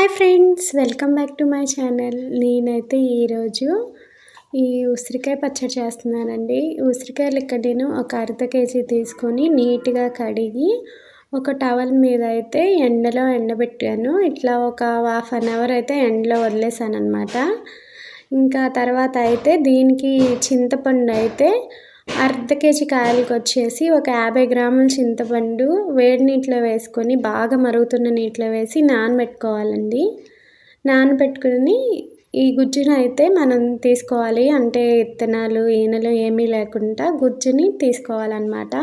Hi friends welcome back to my channel. నేనైతే ఈరోజు ఈ ఉసిరికాయ పచ్చడి చేస్తున్నానండి. ఉసిరికాయలు ఇక్కడ నేను ఒక అర్ధ కేజీ తీసుకొని నీట్గా కడిగి ఒక టవల్ మీద అయితే ఎండలో ఎండబెట్టాను. ఇట్లా ఒక హాఫ్ అన్ అవర్ అయితే ఎండలో వదిలేసాను అనమాట ఇంకా తర్వాత అయితే దీనికి చింతపండు అయితే అర్ధ కేజీ కాయలకు వచ్చేసి ఒక యాభై గ్రాముల చింతపండు వేడి నీటిలో వేసుకొని బాగా మరుగుతున్న నీటిలో వేసి నానబెట్టుకోవాలండి. నానబెట్టుకుని ఈ గుజ్జును అయితే మనం తీసుకోవాలి. అంటే ఇత్తనాలు ఈనెలు ఏమీ లేకుండా గుజ్జుని తీసుకోవాలన్నమాట.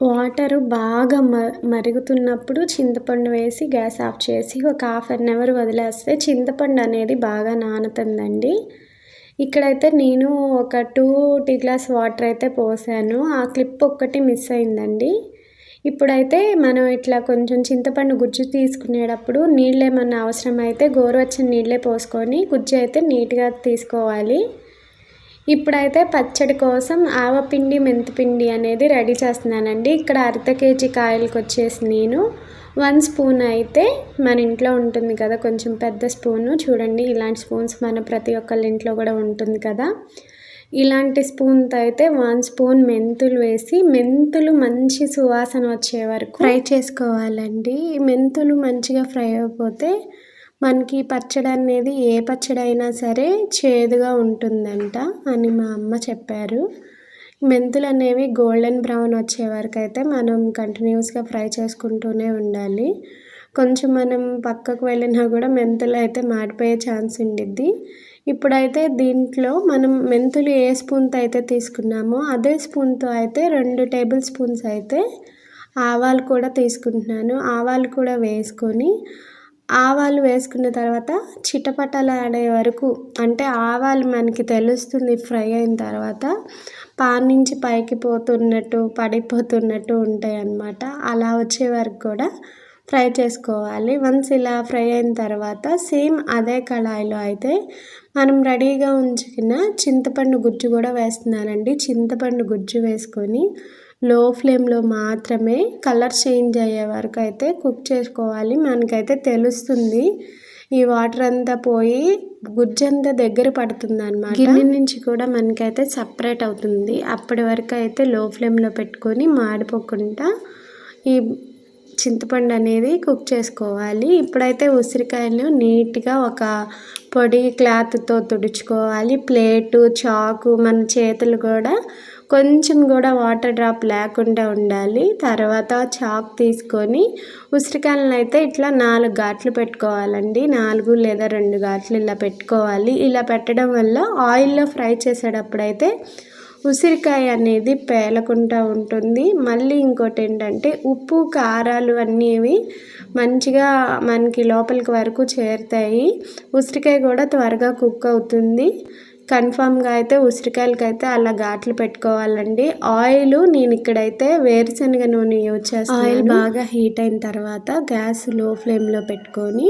వాటరు బాగా మ మరుగుతున్నప్పుడు చింతపండు వేసి గ్యాస్ ఆఫ్ చేసి ఒక హాఫ్ అన్ అవర్ వదిలేస్తే చింతపండు అనేది బాగా నానుతుందండి. ఇక్కడైతే నేను ఒక టూ టీ గ్లాస్ వాటర్ అయితే పోసాను. ఆ క్లిప్ ఒక్కటి మిస్ అయిందండి. ఇప్పుడైతే మనం ఇట్లా కొంచెం చింతపండు గుజ్జు తీసుకునేటప్పుడు నీళ్ళు ఏమన్నా అవసరం అయితే గోరువెచ్చని నీళ్ళే పోసుకొని గుజ్జు అయితే నీట్గా తీసుకోవాలి. ఇప్పుడైతే పచ్చడి కోసం ఆవపిండి మెంతిపిండి అనేది రెడీ చేస్తున్నానండి. ఇక్కడ అర్ధ కేజీ కాయలకు వచ్చేసి నేను వన్ స్పూన్ అయితే మన ఇంట్లో ఉంటుంది కదా కొంచెం పెద్ద స్పూను. చూడండి ఇలాంటి స్పూన్స్ మన ప్రతి ఒక్కళ్ళ ఇంట్లో కూడా ఉంటుంది కదా. ఇలాంటి స్పూన్తో అయితే వన్ స్పూన్ మెంతులు వేసి మెంతులు మంచి సువాసన వచ్చే వరకు ఫ్రై చేసుకోవాలండి. మెంతులు మంచిగా ఫ్రై అయిపోతే మనకి పచ్చడి అనేది ఏ పచ్చడి అయినా సరే చేదుగా ఉంటుందంట అని మా అమ్మ చెప్పారు. మెంతులు అనేవి గోల్డెన్ బ్రౌన్ వచ్చే వరకు అయితే మనం కంటిన్యూస్గా ఫ్రై చేసుకుంటూనే ఉండాలి. కొంచెం మనం పక్కకు వెళ్ళినా కూడా మెంతులు అయితే మాడిపోయే ఛాన్స్ ఉండిద్ది. ఇప్పుడైతే దీంట్లో మనం మెంతులు ఏ స్పూన్తో అయితే తీసుకున్నామో అదే స్పూన్తో అయితే రెండు టేబుల్ స్పూన్స్ అయితే ఆవాలు కూడా తీసుకుంటున్నాను. ఆవాలు కూడా వేసుకొని ఆవాలు వేసుకున్న తర్వాత చిటపటలాడే వరకు అంటే ఆవాలు మనకి తెలుస్తుంది ఫ్రై అయిన తర్వాత పాన్ నుంచి పైకి పోతున్నట్టు పడిపోతున్నట్టు ఉంటాయి అన్నమాట. అలా వచ్చే వరకు కూడా ఫ్రై చేసుకోవాలి. వన్స్ ఇలా ఫ్రై అయిన తర్వాత సేమ్ అదే కళాయిలో అయితే మనం రెడీగా ఉంచుకున్న చింతపండు గుజ్జు కూడా వేస్తున్నానండి. చింతపండు గుజ్జు వేసుకొని లో ఫ్లేమ్లో మాత్రమే కలర్ చేంజ్ అయ్యే వరకు అయితే కుక్ చేసుకోవాలి. మనకైతే తెలుస్తుంది. ఈ వాటర్ అంతా పోయి గుజ్జంతా దగ్గర పడుతుంది అనమాట గిన్నె నుంచి కూడా మనకైతే సపరేట్ అవుతుంది. అప్పటి వరకు అయితే లో ఫ్లేమ్లో పెట్టుకొని మాడిపోకుండా ఈ చింతపండు అనేది కుక్ చేసుకోవాలి. ఇప్పుడైతే ఉసిరికాయలు నీట్గా ఒక పొడి క్లాత్తో తుడుచుకోవాలి. ప్లేటు చాకు మన చేతులు కూడా కొంచెం కూడా వాటర్ డ్రాప్ లేకుండా ఉండాలి. తర్వాత చాక్ తీసుకొని ఉసిరికాయలను అయితే ఇట్లా నాలుగు ఘాట్లు పెట్టుకోవాలండి. నాలుగు లేదా రెండు ఘాట్లు ఇలా పెట్టుకోవాలి. ఇలా పెట్టడం వల్ల ఆయిల్లో ఫ్రై చేసేటప్పుడైతే ఉసిరికాయ అనేది పేలకుండా ఉంటుంది. మళ్ళీ ఇంకోటి ఏంటంటే ఉప్పు కారాలు అన్నీవి మంచిగా మనకి లోపలికి వరకు చేరుతాయి. ఉసిరికాయ కూడా త్వరగా కుక్ అవుతుంది. కన్ఫామ్గా అయితే ఉసిరికాయలకి అయితే అలా ఘాట్లు పెట్టుకోవాలండి. ఆయిల్ నేను ఇక్కడైతే వేరుశనగ నూనె యూజ్ చేస్తాను ఆయిల్ బాగా హీట్ అయిన తర్వాత గ్యాస్లో ఫ్లేమ్లో పెట్టుకొని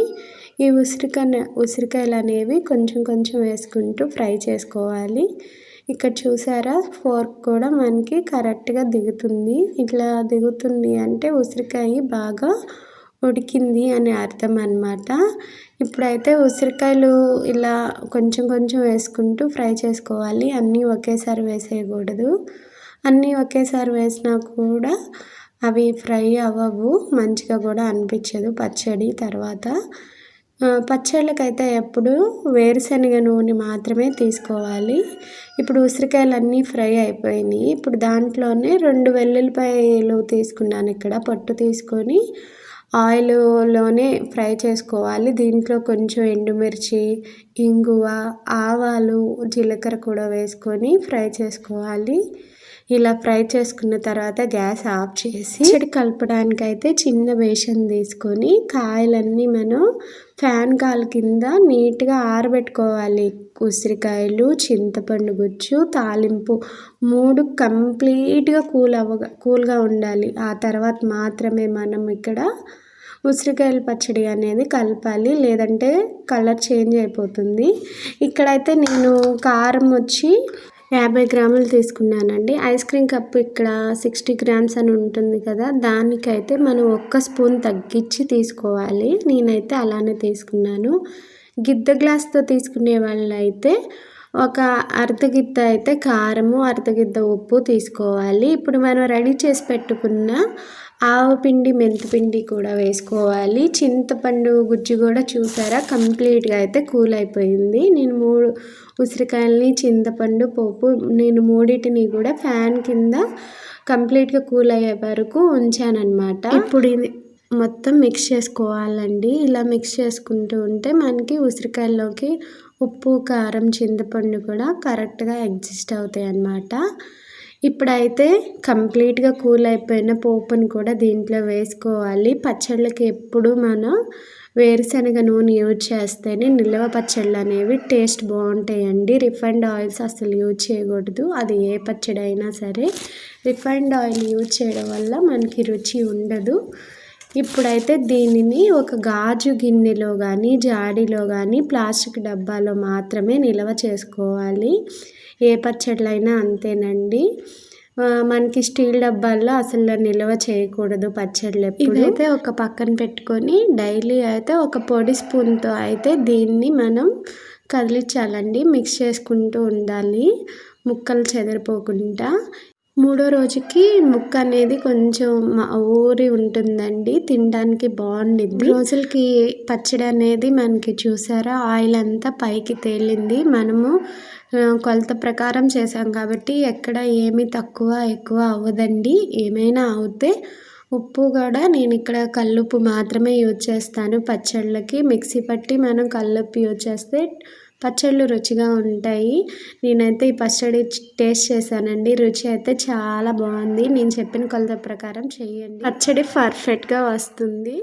ఈ ఉసిరికాయ ఉసిరికాయలు అనేవి కొంచెం కొంచెం వేసుకుంటూ ఫ్రై చేసుకోవాలి. ఇక్కడ చూసారా ఫోర్క్ కూడా మనకి కరెక్ట్గా దిగుతుంది. ఇట్లా దిగుతుంది అంటే ఉసిరికాయ బాగా ఉడికింది అని అర్థం అనమాట ఇప్పుడైతే ఉసిరికాయలు ఇలా కొంచెం కొంచెం వేసుకుంటూ ఫ్రై చేసుకోవాలి. అన్నీ ఒకేసారి వేసేయకూడదు. అన్నీ ఒకేసారి వేసినా కూడా అవి ఫ్రై అవ్వవు. మంచిగా కూడా అనిపించదు పచ్చడి తర్వాత. పచ్చళ్ళకైతే ఎప్పుడు వేరుశనగ నూనె మాత్రమే తీసుకోవాలి. ఇప్పుడు ఉసిరికాయలు అన్నీ ఫ్రై అయిపోయినాయి. ఇప్పుడు దాంట్లోనే రెండు వెల్లుల్లిపాయలు తీసుకున్నాను ఇక్కడ. పొట్టు తీసుకొని ఆయిల్లోనే ఫ్రై చేసుకోవాలి. దీంట్లో కొంచెం ఎండుమిర్చి ఇంగువ ఆవాలు జీలకర్ర కూడా వేసుకొని ఫ్రై చేసుకోవాలి. ఇలా ఫ్రై చేసుకున్న తర్వాత గ్యాస్ ఆఫ్ చేసి చెడు కలపడానికి అయితే చిన్న బేషన్ తీసుకొని కాయలన్నీ మనం ఫ్యాన్ కాల్ కింద నీట్గా ఆరబెట్టుకోవాలి. ఉసిరికాయలు చింతపండు గుజ్జు తాలింపు మూడు కంప్లీట్గా కూల్ అవ్వగా కూల్గా ఉండాలి. ఆ తర్వాత మాత్రమే మనం ఇక్కడ ఉసిరికాయల పచ్చడి అనేది కలపాలి. లేదంటే కలర్ చేంజ్ అయిపోతుంది. ఇక్కడైతే నేను కారం వచ్చి యాభై గ్రాములు తీసుకున్నానండి. ఐస్ క్రీమ్ కప్ ఇక్కడ సిక్స్టీ గ్రామ్స్ అని ఉంటుంది కదా దానికైతే మనం ఒక్క స్పూన్ తగ్గించి తీసుకోవాలి. నేనైతే అలానే తీసుకున్నాను. గిద్ద గ్లాస్తో తీసుకునే వాళ్ళైతే అయితే ఒక అర్ధగిద్ద అయితే కారము అర్ధగిద్ద ఉప్పు తీసుకోవాలి. ఇప్పుడు మనం రెడీ చేసి పెట్టుకున్న ఆవపిండి మెంతిపిండి కూడా వేసుకోవాలి. చింతపండు గుజ్జు కూడా చూసారా? కంప్లీట్గా అయితే కూల్ అయిపోయింది నేను మూడు ఉసిరికాయలని చింతపండు పోపు నేను మూడింటిని కూడా ఫ్యాన్ కింద కంప్లీట్గా కూల్ అయ్యే వరకు ఉంచానన్నమాట. ఇప్పుడు ఇది మొత్తం మిక్స్ చేసుకోవాలండి. ఇలా మిక్స్ చేసుకుంటూ ఉంటే మనకి ఉసిరికాయల్లోకి ఉప్పు కారం చింతపండు కూడా కరెక్ట్గా అడ్జస్ట్ అవుతాయి అన్నమాట ఇప్పుడైతే కంప్లీట్గా కూల్ అయిపోయిన పోపుని కూడా దీంట్లో వేసుకోవాలి. పచ్చళ్ళకి ఎప్పుడు మనం వేరుశనగ నూనె యూజ్ చేస్తేనే నిల్వ పచ్చళ్ళు అనేవి టేస్ట్ బాగుంటాయండి. రిఫైండ్ ఆయిల్స్ అసలు యూజ్ చేయకూడదు. అది ఏ పచ్చడి అయినా సరే రిఫైండ్ ఆయిల్ యూజ్ చేయడం వల్ల మనకి రుచి ఉండదు. ఇప్పుడైతే దీనిని ఒక గాజు గిన్నెలో కానీ జాడీలో కానీ ప్లాస్టిక్ డబ్బాలో మాత్రమే నిల్వ చేసుకోవాలి. ఏ పచ్చళ్ళైనా అంతేనండి. మనకి స్టీల్ డబ్బాల్లో అసలు నిల్వ చేయకూడదు పచ్చళ్ళు ఇదైతే ఒక పక్కన పెట్టుకొని డైలీ అయితే ఒక పొడి స్పూన్తో అయితే దీన్ని మనం కదిలించాలండి. మిక్స్ చేసుకుంటూ ఉండాలి. ముక్కలు చెదిరిపోకుండా. మూడో రోజుకి ముక్క అనేది కొంచెం ఊరి ఉంటుందండి. తినడానికి బాగుండిద్ది రోజులకి పచ్చడి అనేది మనకి చూసారా? ఆయిల్ అంతా పైకి తేలింది. మనము కొలత ప్రకారం చేసాం కాబట్టి ఎక్కడ ఏమి తక్కువ ఎక్కువ అవ్వదండి. ఏమైనా అవుతే ఉప్పు కూడా నేను ఇక్కడ కల్లుప్పు మాత్రమే యూజ్ చేస్తాను. పచ్చళ్ళకి మిక్సీ పట్టి మనం కల్లుప్పు యూజ్ చేస్తే పచ్చళ్ళు రుచిగా ఉంటాయి. నేనైతే ఈ పచ్చడి టేస్ట్ చేశానండి. రుచి అయితే చాలా బాగుంది. నేను చెప్పిన కొలత ప్రకారం చేయండి. పచ్చడి పర్ఫెక్ట్గా వస్తుంది.